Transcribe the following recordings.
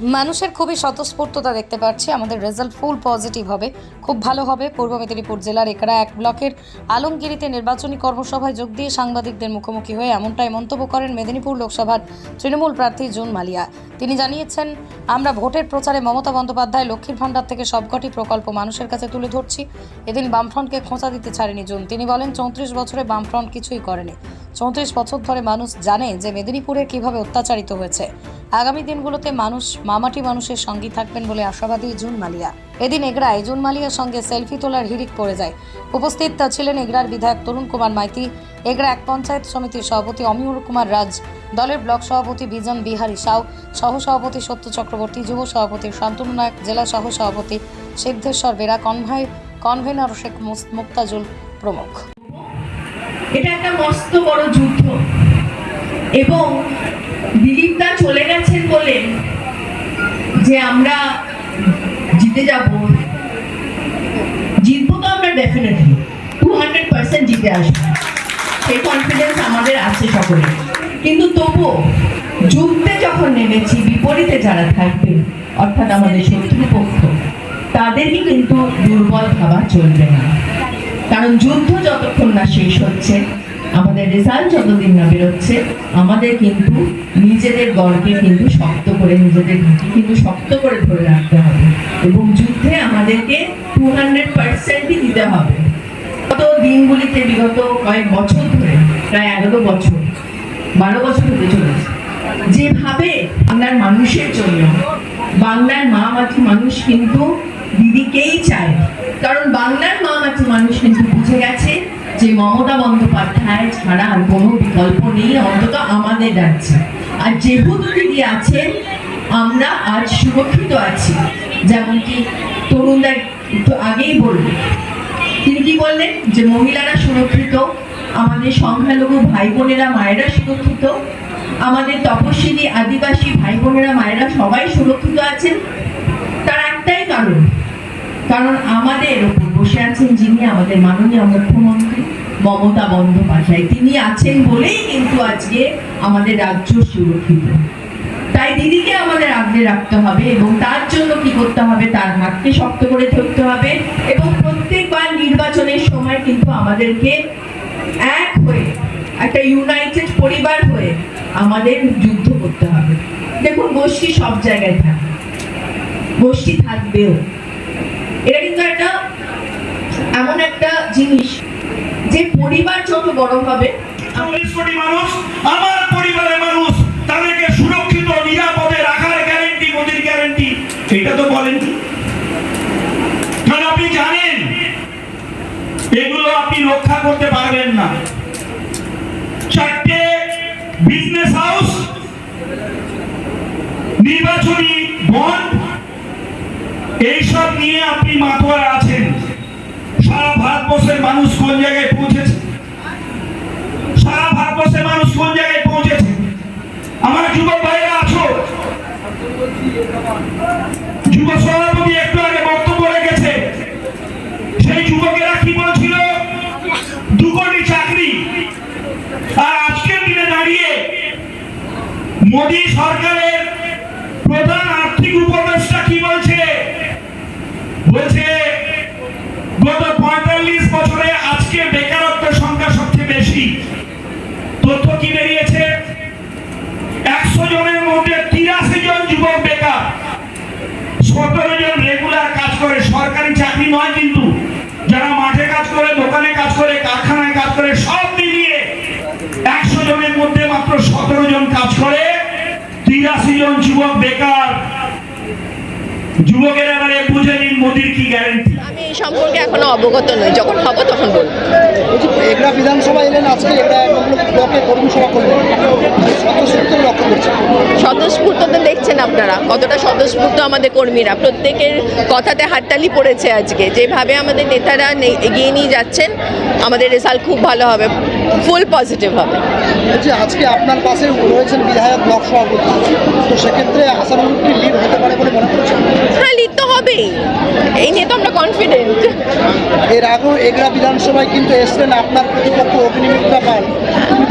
মানুষের খুবই স্বতঃস্ফূর্ততা দেখতে পাচ্ছি। আমাদের রেজাল্ট ফুল পজিটিভ হবে। খুব ভালো হবে। পূর্ব মেদিনীপুর জেলার একরা এক ব্লকের আলমগিরিতে নির্বাচনী কর্মসভায় যোগ দিয়ে সাংবাদিকদের মুখোমুখি হয়ে এমনটাই মন্তব্য করেন মেদিনীপুর লোকসভার তৃণমূল প্রার্থী জুন মালিয়া। তিনি জানিয়েছেন, আমরা ভোটের প্রচারে মমতা বন্দ্যোপাধ্যায় লক্ষ্মীর ভাণ্ডার থেকে সবকটি প্রকল্প মানুষের কাছে তুলে ধরছি। এদিন বামফ্রন্টকে খোঁচা দিতে ছাড়েনি জুন। তিনি বলেন, চৌত্রিশ বছরে বামফ্রন্ট কিছুই করেনি। চৌত্রিশ বছর ধরে মানুষ জানে যে মেদিনীপুরে কীভাবে অত্যাচারিত হয়েছে। আগামী দিনগুলোতে মানুষ, মামাটি মানুষের সঙ্গী থাকবেন বলে আশাবাদী জুন মালিয়া। এদিন এগরায়, জুন মালিয়ার সঙ্গে সেলফি তোলার হিড়িক পড়ে যায়। উপস্থিত ছিলেন এগরার বিধায়ক তরুণ কুমার মাইতি। এগড়া এক পঞ্চায়েত সমিতির সভাপতি অমিয়র কুমার রাজ, দলের ব্লক সভাপতি বিজন বিহারী সাউ সহ সভাপতি সত্য চক্রবর্তী, যুব সভাপতি শান্তনু নায়ক, জেলা সহ সভাপতি সিদ্ধেশ্বর বেরা কনভাই কনভেনর শেখ মুক্তাজুল প্রমুখ। এটা একটা মস্ত বড় যুদ্ধ। এবং দিলীপ যে আমরা জিতে যাব, জিতবো তো আমরা ডেফিনেটলি টু হান্ড্রেড পার্সেন্ট জিতে আসব। সেই কনফিডেন্স আমাদের আছে সকলে কিন্তু তবুও, যুদ্ধে যখন নেমেছি, বিপরীতে যারা থাকবে, অর্থাৎ আমাদের শত্রুপক্ষ তাদেরই কিন্তু দুর্বল ভাবা চলবে না। কারণ যুদ্ধ যতক্ষণ না শেষ হচ্ছে আমাদের রেজাল্ট যতদিন না বেরোচ্ছে, আমাদের কিন্তু নিজেদের গড়কে কিন্তু শক্ত করে, নিজেদের ঘাঁটি কিন্তু শক্ত করে ধরে রাখতে হবে এবং যুদ্ধে আমাদেরকে টু হান্ড্রেড পার্সেন্টই দিতে হবে। গত দিনগুলিতে বিগত কয়েক বছর ধরে, প্রায় এগারো বছর, বারো বছর হতে চলেছে, যেভাবে বাংলার মানুষের জন্য, বাংলার মা মাটি মানুষ কিন্তু দিদিকেই চায়, কারণ বাংলার মা মাটি মানুষ কিন্তু বুঝে গেছে যে মমতা বন্দ্যোপাধ্যায় ছাড়া আর কোনো বিকল্প নেই, অন্তত আমাদের রাজ্যে। আর যেহেতু দিদি আছেন, আমরা আজ সুরক্ষিত আছি। যেমনটি তরুণদা একটু আগেই বলল তিনি কি বললেন? যে মহিলারা সুরক্ষিত, আমাদের সংখ্যালঘু ভাই বোনেরা মায়েরা সুরক্ষিত, আমাদের তপশিলি আদিবাসী ভাই বোনেরা মায়েরা সবাই সুরক্ষিত আছেন। তার একটাই কারণ কারণ আমাদের বসে আছেন যিনি আমাদের মাননীয় মুখ্যমন্ত্রী মমতা বন্দ্যোপাধ্যায়। তিনি আছেন বলেই কিন্তু আজকে আমাদের রাজ্য সুরক্ষিত। তাই দিদিকে আমাদের আগলে রাখতে হবে এবং তার জন্য কি করতে হবে, তার হাতকে শক্ত করে ধরতে হবে এবং প্রত্যেকবার নির্বাচনের সময় কিন্তু আমাদেরকে এক হয়ে একটা ইউনাইটেড পরিবার হয়ে আমাদের যুদ্ধ করতে হবে। দেখুন, গোষ্ঠী সব জায়গায় থাকে। গোষ্ঠী থাকবেও। এটা কিন্তু একটা জিনিস। যে পরিবার যত বড় হবে মানুষ, আমার পরিবারের মানুষ, তাদেরকে সুরক্ষিত, নিরাপদে রাখার গ্যারেন্টি গ্যারেন্টি এটা তো বলেন কারণ আপনি জানেন? এগুলো আপনি রক্ষা করতে পারবেন না। চারটে বিজনেস হাউস নির্বাচনী বন্ড এইসব নিয়ে আপনি মাতোয়ারা আছেন। সারা ভারতবর্ষের মানুষ কোন জায়গায় পৌঁছেছে? সারা ভারতবর্ষের মানুষ কোন জায়গায় পৌঁছেছে? আমার যুবক ভাইরা আছো? যুব সভাপতি একটু আগে বক্তব্য রেখেছে। সেই যুবকেরা কি বলছিল? দু কোটি চাকরি। আর আজকের দিনে দাঁড়িয়ে মোদী সরকারের প্রধান আর্থিক উপদেষ্টা কি বলছে বলছে গত পঁয়তাল্লিশ বছরে আজকে বেকারত্বের সংখ্যা সবচেয়ে বেশি তথ্য কি বেরিয়েছে একশো জনের মধ্যে তিরাশি জন যুবক বেকার সতেরো জন রেগুলার কাজ করে সরকারি চাকরি নয় কিন্তু যারা মাঠে কাজ করে, দোকানে কাজ করে, কারখানায় কাজ করে, সব মিলিয়ে একশো জনের মধ্যে মাত্র সতেরো জন কাজ করে। তিরাশি জন যুবক বেকার। যুবকের এবারে বুঝে নিন মোদির কি গ্যারেন্টি সম্পর্কে এখনও অবগত নই। যখন হব তখন বলব। এগরা বিধানসভা এলেন আজকে এগরা এক ব্লকে কর্মী সভা করলেন স্বতঃস্ফূর্ত লক্ষ্য করছে। স্বতঃস্ফূর্ত তো দেখছেন আপনারা কতটা স্বতঃস্ফূর্ত আমাদের কর্মীরা। প্রত্যেকের কথাতে হাততালি পড়েছে আজকে। যেভাবে আমাদের নেতারা এগিয়ে নিয়ে যাচ্ছেন আমাদের রেজাল্ট খুব ভালো হবে ফুল পজিটিভ হবে। আজকে আপনার পাশে রয়েছেন বিধায়ক ব্লক সভাপতি। তো সেক্ষেত্রে আশানুরূপী লিড হতে পারে বলে মনে করছেন? হ্যাঁ লিড তো হবেই এই নিয়ে তো আমরা কনফিডেন্ট এর আগেও এগরা বিধানসভায় কিন্তু এসছেন আপনার প্রতিপক্ষ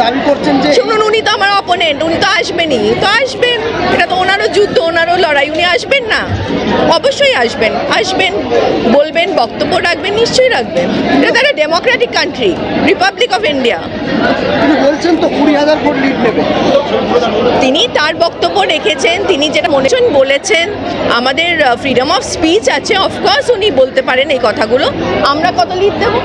দাবি করছেন যে শুনুন উনি তো আমার অপোনেন্ট উনি তো আসবেনই। তো আসবেন। এটা তো ওনারও যুদ্ধ ওনারও লড়াই। উনি আসবেন না? অবশ্যই আসবেন। আসবেন বলবেন বক্তব্য রাখবেন নিশ্চয়ই রাখবেন। এটা তো একটা democratic country republic of India বলছেন তো কুড়ি হাজার ভোট লিড নেবে। তিনি তার বক্তব্য রেখেছেন তিনি যেটা মনে বলেছেন আমাদের ফ্রিডম অফ স্পিচ আছে অফকোর্স উনি বলতে পারেন এই কথাগুলো। আমরা কত লিড দেবো।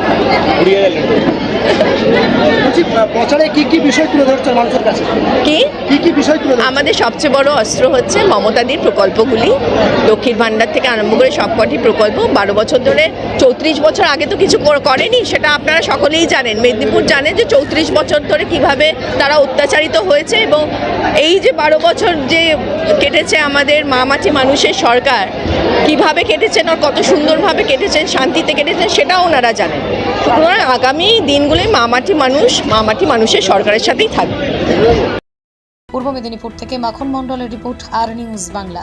প্রচারে কি কি বিষয় তুলে ধরছেন মানুষের কাছে? কি? কি কি বিষয় তুলে আমাদের সবচেয়ে বড় অস্ত্র হচ্ছে মমতাদির প্রকল্পগুলি। লক্ষ্মীর ভান্ডার থেকে আরম্ভ করে সবকটি প্রকল্প। বারো বছর ধরে চৌত্রিশ বছর আগে তো কিছু করেনি সেটা আপনারা সকলেই জানেন। মেদিনীপুর জানেন যে চৌত্রিশ বছর ধরে কীভাবে তারা অত্যাচারিত হয়েছে এবং এই যে বারো বছর যে কেটেছে আমাদের মামাটি মানুষের সরকার কীভাবে কেটেছেন আর কত সুন্দরভাবে কেটেছেন, শান্তিতে কেটেছেন সেটাও ওনারা জানেন। সুতরাং আগামী দিনগুলোয় মামাটি মানুষ মামাটি মানুষের সরকারের সাথেই থাকবে। পূর্ব মেদিনীপুর থেকে মাখন মণ্ডলের রিপোর্ট আর নিউজ বাংলা।